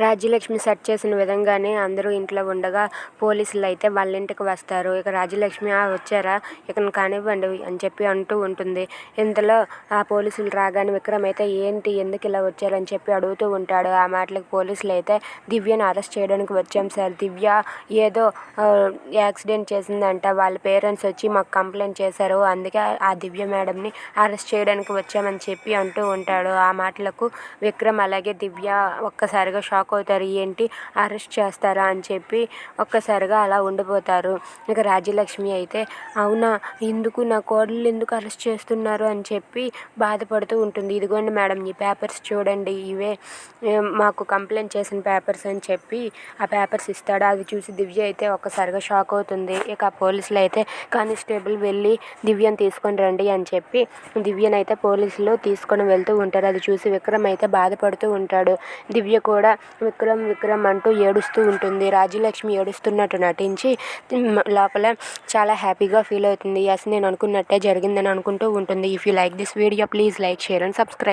Rajyalakshmi set చేసిన విధంగానే అందరూ ఇంట్లో ఉండగా పోలీసులు అయితే వాళ్ళ ఇంటికి వస్తారు. ఇక రాజ్యలక్ష్మి "ఆ, వచ్చారా? ఇకను కానివ్వండి అని చెప్పి అంటూ ఉంటుంది. ఇంతలో ఆ పోలీసులు రాగానే విక్రమ్ అయితే ఏంటి? ఎందుకు ఇలా వచ్చారని చెప్పి అడుగుతూ ఉంటాడు. ఆ మాటలకు పోలీసులు అయితే దివ్యను అరెస్ట్ చేయడానికి వచ్చాం సార్. దివ్య ఏదో యాక్సిడెంట్ చేసిందంట. వాళ్ళ పేరెంట్స్ వచ్చి మాకు కంప్లైంట్ చేశారు. అందుకే ఆ దివ్య మేడంని అరెస్ట్ చేయడానికి వచ్చామని చెప్పి అంటూ ఉంటాడు. ఆ మాటలకు విక్రమ్ అలాగే దివ్య ఒక్కసారిగా షాక్ అవుతారు ఏంటి? అరెస్ట్ చేస్తారా అని చెప్పి ఒక్కసారిగా అలా ఉండిపోతారు. ఇక రాజ్యలక్ష్మి అయితే అవునా? ఎందుకు? నా కోడలు ఎందుకు అరెస్ట్ చేస్తున్నారు? అని చెప్పి బాధపడుతూ ఉంటుంది. ఇదిగోండి మేడం ఈ పేపర్స్ చూడండి. ఇవే మాకు కంప్లైంట్ చేసిన పేపర్స్ అని చెప్పి ఆ పేపర్స్ ఇస్తాడు. అది చూసి దివ్య అయితే ఒక్కసారిగా షాక్ అవుతుంది. ఇక ఆ పోలీసులు అయితే కానిస్టేబుల్ వెళ్ళి దివ్యను తీసుకొని రండి అని చెప్పి దివ్యను అయితే పోలీసులు తీసుకొని వెళ్తూ ఉంటారు. అది చూసి విక్రమ్ అయితే బాధపడుతూ ఉంటాడు. దివ్య కూడా విక్రమ్ విక్రమ్ అంటూ ఏడుస్తూ ఉంటుంది. రాజ్యలక్ష్మి ఏడుస్తున్నట్టు నటించి లోపల చాలా హ్యాపీగా ఫీల్ అవుతుంది. ఎస్ నేను అనుకున్నట్టే జరిగిందని అనుకుంటూ ఉంటుంది. If you like this video please like share and subscribe